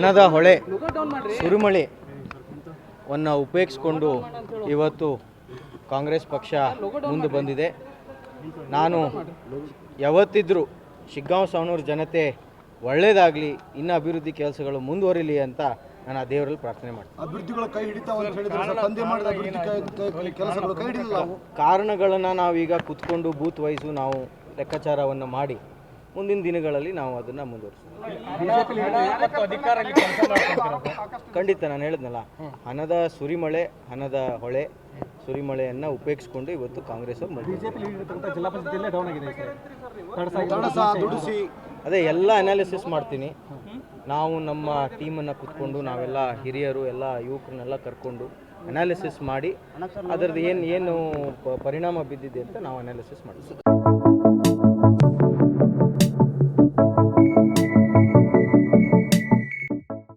ಹಣದ ಹೊಳೆ ಸುರಿಮಳೆ ವನ್ನು ಉಪಯೋಗಿಸ್ಕೊಂಡು ಇವತ್ತು ಕಾಂಗ್ರೆಸ್ ಪಕ್ಷ ಮುಂದೆ ಬಂದಿದೆ. ನಾನು ಯಾವತ್ತಿದ್ರೂ ಶಿಗ್ಗಾಂವ್ ಸವಣೂರು ಜನತೆ ಒಳ್ಳೆಯದಾಗಲಿ ಇನ್ನು ಅಭಿವೃದ್ಧಿ ಕೆಲಸಗಳು ಮುಂದುವರಿಲಿ ಅಂತ ನಾನು ಆ ದೇವರಲ್ಲಿ ಪ್ರಾರ್ಥನೆ ಮಾಡ್ತೀನಿ. ಅಭಿವೃದ್ಧಿಗಳ ಕೈ ಕಾರಣಗಳನ್ನು ನಾವೀಗ ಕುತ್ಕೊಂಡು ಬೂತ್ ವಹಿಸು ನಾವು ಲೆಕ್ಕಾಚಾರವನ್ನು ಮಾಡಿ ಮುಂದಿನ ದಿನಗಳಲ್ಲಿ ನಾವು ಅದನ್ನು ಮುಂದುವರಿಸ್ತೀವಿ ಖಂಡಿತ ನಾನು ಹೇಳಿದ್ನಲ್ಲ ಹಣದ ಸುರಿಮಳೆ ಹಣದ ಹೊಳೆ ಸುರಿಮಳೆಯನ್ನ ಉಪೇಕ್ಷಿಸಿಕೊಂಡು ಇವತ್ತು ಕಾಂಗ್ರೆಸ್ ಅದೇ ಎಲ್ಲ ಅನಾಲಿಸಿಸ್ ಮಾಡ್ತೀನಿ. ನಾವು ನಮ್ಮ ಟೀಮನ್ನು ಕುತ್ಕೊಂಡು ನಾವೆಲ್ಲ ಹಿರಿಯರು ಎಲ್ಲ ಯುವಕರನ್ನೆಲ್ಲ ಕರ್ಕೊಂಡು ಅನಾಲಿಸಿಸ್ ಮಾಡಿ ಅದರದ್ದು ಏನು ಏನು ಪ- ಪರಿಣಾಮ ಬಿದ್ದಿದೆ ಅಂತ ನಾವು ಅನಾಲಿಸಿಸ್ ಮಾಡ್ತೀವಿ.